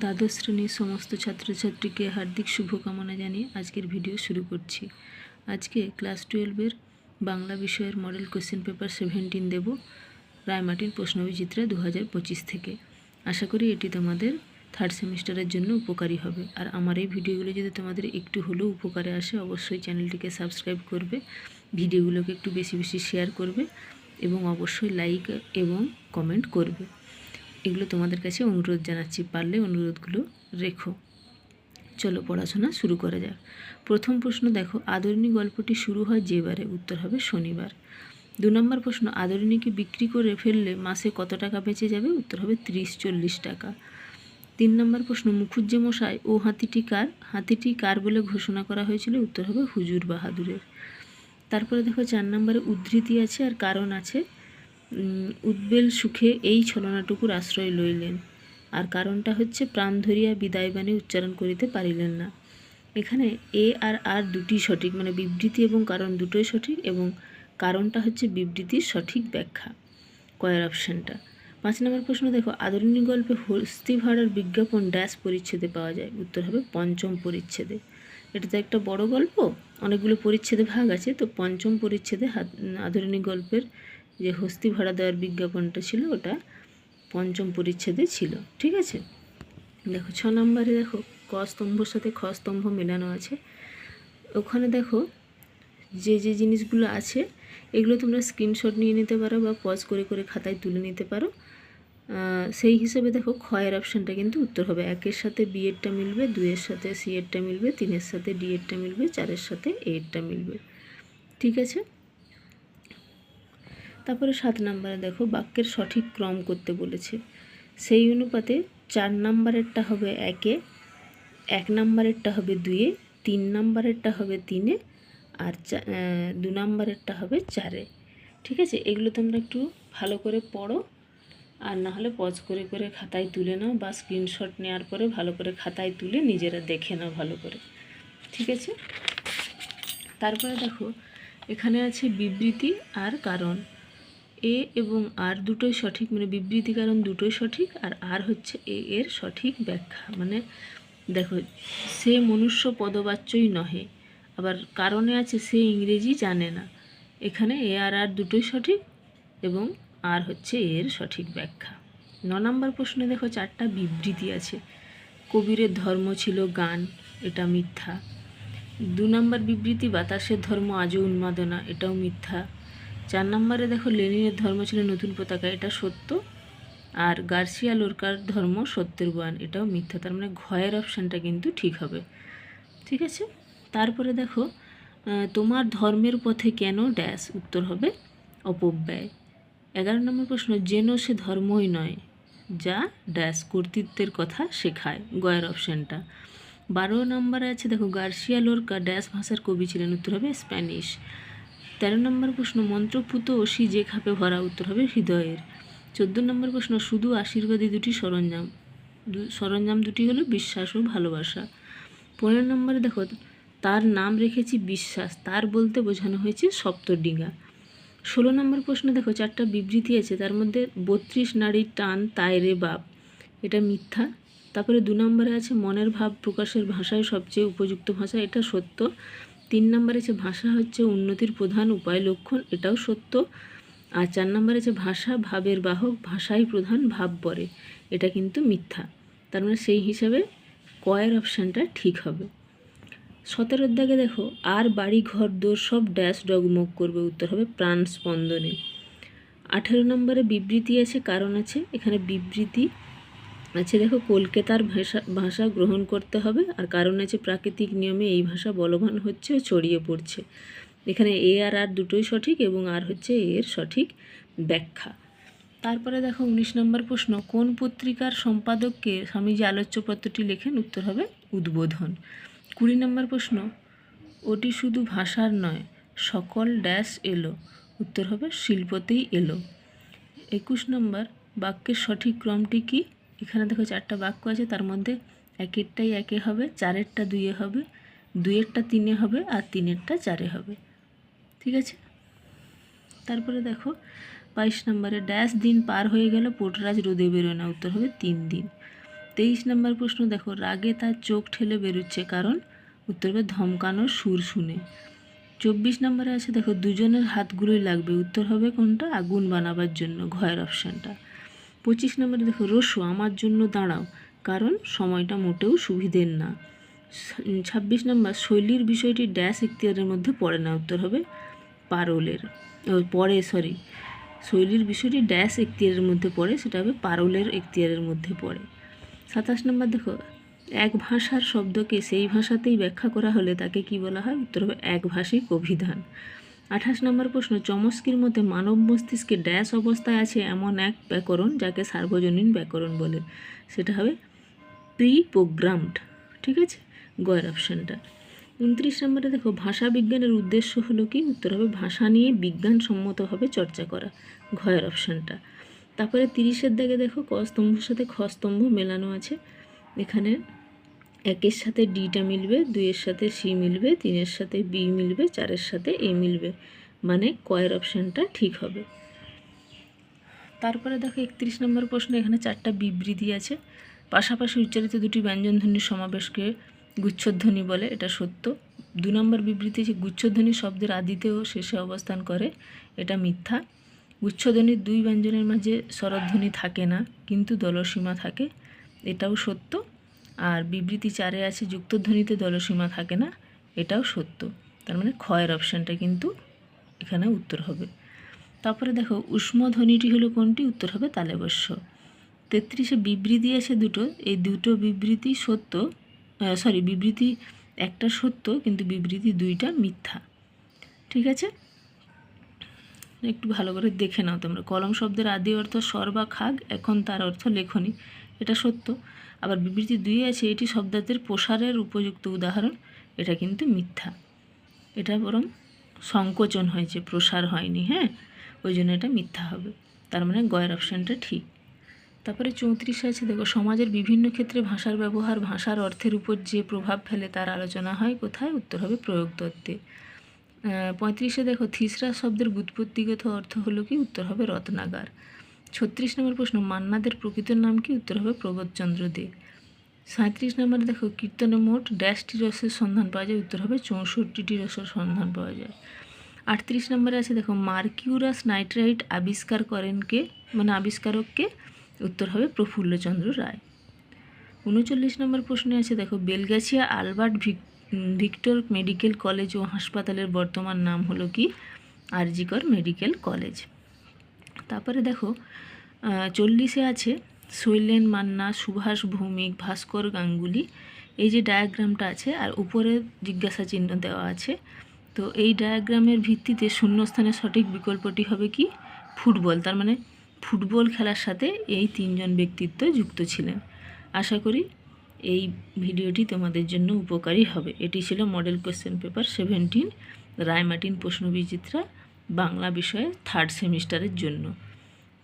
দ্বাদশ শ্রেণির সমস্ত ছাত্রছাত্রীকে হার্দিক শুভকামনা জানিয়ে আজকের ভিডিও শুরু করছি। আজকে ক্লাস টুয়েলভের বাংলা বিষয়ের মডেল কোশ্চেন পেপার সেভেন্টিন দেব, রায়মাটির প্রশ্নবিচিত্রা দু হাজার পঁচিশ থেকে। আশা করি এটি তোমাদের থার্ড সেমিস্টারের জন্য উপকারী হবে। আর আমার এই ভিডিওগুলো যদি তোমাদের একটু হলেও উপকারে আসে, অবশ্যই চ্যানেলটিকে সাবস্ক্রাইব করবে, ভিডিওগুলোকে একটু বেশি বেশি শেয়ার করবে এবং অবশ্যই লাইক এবং কমেন্ট করবে। এগুলো তোমাদের কাছে অনুরোধ জানাচ্ছি, পারলে অনুরোধগুলো রেখো। চলো পড়াশোনা শুরু করা যাক। প্রথম প্রশ্ন দেখো, আদরিণী গল্পটি শুরু হয় যেবারে উত্তর হবে শনিবার। দু নম্বর প্রশ্ন, আদরিণীকে বিক্রি করে ফেললে মাসে কত টাকা বেঁচে যাবে? উত্তর হবে তিরিশ, চল্লিশ টাকা। তিন নম্বর প্রশ্ন মুখুজ্জে মশাই ও হাতিটি কার? হাতিটি কার বলে ঘোষণা করা হয়েছিল? উত্তর হবে হুজুর বাহাদুরের। তারপরে দেখো, চার নম্বরে উদ্ধৃতি আছে আর কারণ আছে। উদ্বেল সুখে এই ছলনাটুকুর আশ্রয় লইলেন। আর কারণটা হচ্ছে প্রাণ ধরিয়া বিদায়বাণী উচ্চারণ করিতে পারিলেন না। এখানে এ আর আর দুটি সঠিক মানে বিবৃতি এবং কারণ দুটোই সঠিক এবং কারণটা হচ্ছে বিবৃতির সঠিক ব্যাখ্যা। কয়ের অপশানটা। পাঁচ নম্বর প্রশ্ন, দেখো, আদরণী গল্পে হস্তি ভাড়ার বিজ্ঞাপন ড্যাশ পরিচ্ছেদে পাওয়া যায়। উত্তর হবে পঞ্চম পরিচ্ছেদে। এটা তো একটা বড় গল্প, অনেকগুলো পরিচ্ছেদে ভাগ আছে, তো পঞ্চম পরিচ্ছেদে আদরণী গল্পের যে হস্তি ভাড়া দেওয়ার বিজ্ঞাপনটা ছিল, ওটা পঞ্চম পরিচ্ছেদে ছিল, ঠিক আছে? দেখো, ছ নম্বরে দেখো, ক স্তম্ভর সাথে খ স্তম্ভ মেলানো আছে। ওখানে দেখো, যে যে জিনিসগুলো আছে, এগুলো তোমরা স্ক্রিনশট নিয়ে নিতে পারো বা পজ করে করে খাতায় তুলে নিতে পারো। সেই হিসেবে দেখো ক্ষয়ের অপশানটা কিন্তু উত্তর হবে। একের সাথে বি এরটা মিলবে দুইয়ের সাথে সি এরটা মিলবে, তিনের সাথে ডি এরটা মিলবে, চারের সাথে এ এরটা মিলবে, ঠিক আছে? তারপরে সাত নম্বরে দেখো বাক্যের সঠিক ক্রম করতে বলেছে। সেই অনুপাতে চার নাম্বারেরটা হবে একে, এক নাম্বারেরটা হবে দুয়ে, তিন নাম্বারেরটা হবে তিনে আর দু নাম্বারেরটা হবে চারে। ঠিক আছে? এগুলো তোমরা একটু ভালো করে পড়ো আর না হলে পজ করে করে খাতায় তুলে নাও বা স্ক্রিনশট নেওয়ার পরে ভালো করে খাতায় তুলে নিজেরা দেখে নাও ভালো করে। ঠিক আছে? তারপরে দেখো, এখানে আছে বিবৃতি আর কারণ। এ এবং আর দুটোই সঠিক মানে বিবৃতি কারণ দুটোই সঠিক আর আর হচ্ছে এ এর সঠিক ব্যাখ্যা। মানে দেখো, সে মনুষ্য পদবাচ্যই নহে, আবার কারণে আছে সে ইংরেজি জানে না। এখানে এ আর আর দুটোই সঠিক এবং আর হচ্ছে এর সঠিক ব্যাখ্যা। ন নম্বর প্রশ্নে দেখো চারটা বিবৃতি আছে। কবিরের ধর্ম ছিল গান, এটা মিথ্যা। দু নম্বর বিবৃতি, বাতাসের ধর্ম আজও উন্মাদনা, এটাও মিথ্যা। চার নম্বরে দেখো লেনিনের ধর্ম ছিল নতুন পতাকা, এটা সত্য। আর গার্সিয়া লোরকার ধর্ম সত্যের বয়ান এটাও মিথ্যা। তার মানে ঘয়ের অপশানটা কিন্তু ঠিক হবে। ঠিক আছে? তারপরে দেখো তোমার ধর্মের পথে কেন ড্যাশ? উত্তর হবে অপব্যয়। এগারো নম্বর প্রশ্ন, যেন সে ধর্মই নয়, যা ড্যাশ কর্তৃত্বের কথা শেখায় গয়ের অপশানটা। বারো নম্বরে আছে, দেখো, গার্সিয়া লোরকা ড্যাশ ভাষার কবি ছিলেন, উত্তর হবে স্প্যানিশ। তেরো নম্বর প্রশ্ন, মন্ত্রপুত অসি যে খাপে ভরা উত্তর হবে হৃদয়ের। চোদ্দ নম্বর প্রশ্ন, শুধু আশীর্বাদী দুটি সরঞ্জাম সরঞ্জাম দুটি হলো বিশ্বাস ও ভালোবাসা। পনেরো নম্বরে দেখো, তার নাম রেখেছি বিশ্বাস, তার বলতে বোঝানো হয়েছে সপ্তডিঙ্গা। ষোলো নম্বর প্রশ্ন দেখো, চারটা বিবৃতি আছে, তার মধ্যে বত্রিশ নারীর টান তাই রে বাপ, এটা মিথ্যা। তারপরে দু নম্বরে আছে, মনের ভাব প্রকাশের ভাষায় সবচেয়ে উপযুক্ত ভাষা, এটা সত্য। তিন নম্বরে আছে ভাষা হচ্ছে উন্নতির প্রধান উপায় লক্ষণ, এটাও সত্য। আর চার নম্বরে আছে ভাষা, ভাবের বাহক, ভাষাই প্রধান, ভাব পরে এটা কিন্তু মিথ্যা। তার মানে সেই হিসাবে কয়ের অপশানটা ঠিক হবে। সতেরোর দাগে দেখো, আর বাড়ি, ঘর, দোর, সব ড্যাশ ডগমগ করবে। উত্তর হবে প্রাণ স্পন্দনে আঠেরো নম্বরে বিবৃতি আছে, কারণ আছে। এখানে বিবৃতি আছে দেখো, কলকাতার ভাষা ভাষা গ্রহণ করতে হবে। আর কারণ আছে, প্রাকৃতিক নিয়মে এই ভাষা বলবান হচ্ছে ও ছড়িয়ে পড়ছে। এখানে এ আর আর দুটোই সঠিক এবং আর হচ্ছে এর সঠিক ব্যাখ্যা। তারপরে দেখো, উনিশ নম্বর প্রশ্ন, কোন পত্রিকার সম্পাদককে স্বামীজি আলোচ্যপত্রটি লেখেন? উত্তর হবে, উদ্বোধন। কুড়ি নম্বর প্রশ্ন, ওটি শুধু ভাষার নয়, সকল ড্যাশ এলো। উত্তর হবে, শিল্পতেই এলো। একুশ নম্বর, বাক্যের সঠিক ক্রমটি কি? এখানে দেখো চারটা বাক্য আছে, তার মধ্যে একেরটাই একে হবে, চারেরটা দুইয়ে হবে, দুইয়েরটা তিনে হবে আর তিনেরটা চারে হবে। ঠিক আছে? তারপরে দেখো, বাইশ নম্বরে, ড্যাশ দিন পার হয়ে গেল, পোটরাজ রোদে বেরোয় না। উত্তর হবে তিন দিন। তেইশ নম্বর প্রশ্ন দেখো, রাগে তার চোখ ঠেলে বেরোচ্ছে কারণ? উত্তর হবে ধমকানোর সুর শুনে। চব্বিশ নম্বরে আছে, দেখো, দুজনের হাতগুলোই লাগবে। উত্তর হবে, কোনটা? আগুন বানাবার জন্য। ঘয়ের অপশানটা। পঁচিশ নম্বরে দেখো রসু আমার জন্য দাঁড়াও, কারণ সময়টা মোটেও সুবিধের না। ছাব্বিশ নম্বর, শৈলীর বিষয়টি ড্যাশ ইখতিয়ারের মধ্যে পড়ে না, উত্তর হবে পারলের পড়ে সরি শৈলীর বিষয়টি ড্যাশ এখতিয়ারের মধ্যে পড়ে, সেটা হবে পারলের এখতিয়ারের মধ্যে পড়ে। সাতাশ নম্বর দেখো, এক ভাষার শব্দকে সেই ভাষাতেই ব্যাখ্যা করা হলে তাকে কি বলা হয়? উত্তর হবে একভাষিক অভিধান। আঠাশ নম্বর প্রশ্ন চমস্কির মতে মানব মস্তিষ্কে ড্যাশ অবস্থায় আছে এমন এক ব্যাকরণ যাকে সার্বজনীন ব্যাকরণ বলে। সেটা হবে প্রি প্রোগ্রামড ঠিক আছে? গয়ের অপশানটা। উনত্রিশ নম্বরে দেখো, ভাষা বিজ্ঞানের উদ্দেশ্য হলো কি? উত্তর হবে, ভাষা নিয়ে বিজ্ঞানসম্মতভাবে চর্চা করা, ঘয়ের অপশানটা। তারপরে তিরিশের দাগে দেখো, ক স্তম্ভের সাথে খ স্তম্ভ মেলানো আছে। এখানে একের সাথে ডিটা মিলবে, দুইয়ের সাথে সি মিলবে, তিনের সাথে বি মিলবে, চারের সাথে এ মিলবে। মানে কয়ের অপশানটা ঠিক হবে। তারপরে দেখো একত্রিশ নম্বর প্রশ্ন, এখানে চারটা বিবৃতি আছে। পাশাপাশি উচ্চারিত দুটি ব্যঞ্জনধ্বনির সমাবেশকে গুচ্ছধ্বনি বলে, এটা সত্য। দু নম্বর বিবৃতি যে গুচ্ছধ্বনি শব্দের আদিতে ও শেষে অবস্থান করে, এটা মিথ্যা। গুচ্ছধ্বনির দুই ব্যঞ্জনের মাঝে স্বরধ্বনি থাকে না, কিন্তু দলসীমা থাকে, এটাও সত্য। আর বিবৃতি চারে আছে, যুক্তধ্বনিতে দলসীমা থাকে না? এটাও সত্য। তার মানে ক্ষয়ের অপশানটা কিন্তু এখানে উত্তর হবে। তারপরে দেখো উষ্ম ধ্বনিটি হলো কোনটি? উত্তর হবে তালেবস্য। তেত্রিশে বিবৃতি আছে দুটো। এই দুটো বিবৃতি সত্য সরি বিবৃতি একটা সত্য, কিন্তু বিবৃতি দুইটা মিথ্যা। ঠিক আছে? একটু ভালো করে দেখে নাও তোমরা। কলম শব্দের আদি অর্থ স্বর বা খাগ, এখন তার অর্থ লেখনি। এটা সত্য। আবার বিবৃতি দুই আছে, এটি শব্দার্থের প্রসারের উপযুক্ত উদাহরণ, এটা কিন্তু মিথ্যা। এটা বরং সংকোচন হয়েছে, প্রসার হয়নি হ্যাঁ? ওই জন্য এটা মিথ্যা হবে। তার মানে গয়ের অপশানটা ঠিক। তারপরে চৌত্রিশে আছে, দেখো, সমাজের বিভিন্ন ক্ষেত্রে ভাষার ব্যবহার, ভাষার অর্থের উপর যে প্রভাব ফেলে তার আলোচনা হয়, কোথায়? উত্তর হবে প্রয়োগ তত্ত্বে পঁয়ত্রিশে দেখো, থিসরা শব্দের ব্যুৎপত্তিগত অর্থ হলো কি? উত্তর হবে রত্নাগার। ছত্রিশ নম্বর প্রশ্ন, মান্নাদের প্রকৃত নাম কি? উত্তর হবে প্রবোধচন্দ্র দে। সাঁত্রিশ নম্বরে দেখো, কীর্তনে মোট ড্যাশটি রসের সন্ধান পাওয়া যায়, উত্তর হবে চৌষট্টিটি রসের সন্ধান পাওয়া যায়। আটত্রিশ নম্বরে আছে দেখো, মার্কিউরাস নাইট্রাইট আবিষ্কার করেন কে? মানে আবিষ্কারককে উত্তর হবে প্রফুল্লচন্দ্র রায়। উনচল্লিশ নম্বর প্রশ্নে আছে দেখো, Belgachia Albert Vic, Victor medical college ও হাসপাতালের বর্তমান নাম হলো কি? R G Kar medical college. তারপরে দেখো চল্লিশে আছে শৈলেন মান্না, সুভাষ ভৌমিক, ভাস্কর গাঙ্গুলি। এই যে ডায়াগ্রামটা আছে, আর উপরে জিজ্ঞাসা চিহ্ন দেওয়া আছে। তো এই ডায়াগ্রামের ভিত্তিতে শূন্যস্থানের সঠিক বিকল্পটি হবে কি? ফুটবল। তার মানে ফুটবল খেলার সাথে এই তিনজন ব্যক্তিত্ব যুক্ত ছিলেন। আশা করি এই ভিডিওটি তোমাদের জন্য উপকারী হবে। এটি ছিল model question paper seventeen Ray Martin প্রশ্নবিচিত্রা। Bangla বিষয়ে থার্ড সেমিস্টারের জন্য।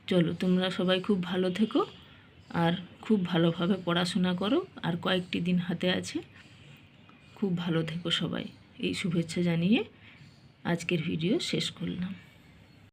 চলো, তোমরা সবাই খুব ভালো থেকো আর খুব ভালোভাবে পড়াশোনা করো আর কয়েকটি দিন হাতে আছে। খুব ভালো থেকো সবাই। এই শুভেচ্ছা জানিয়ে আজকের ভিডিও শেষ করলাম।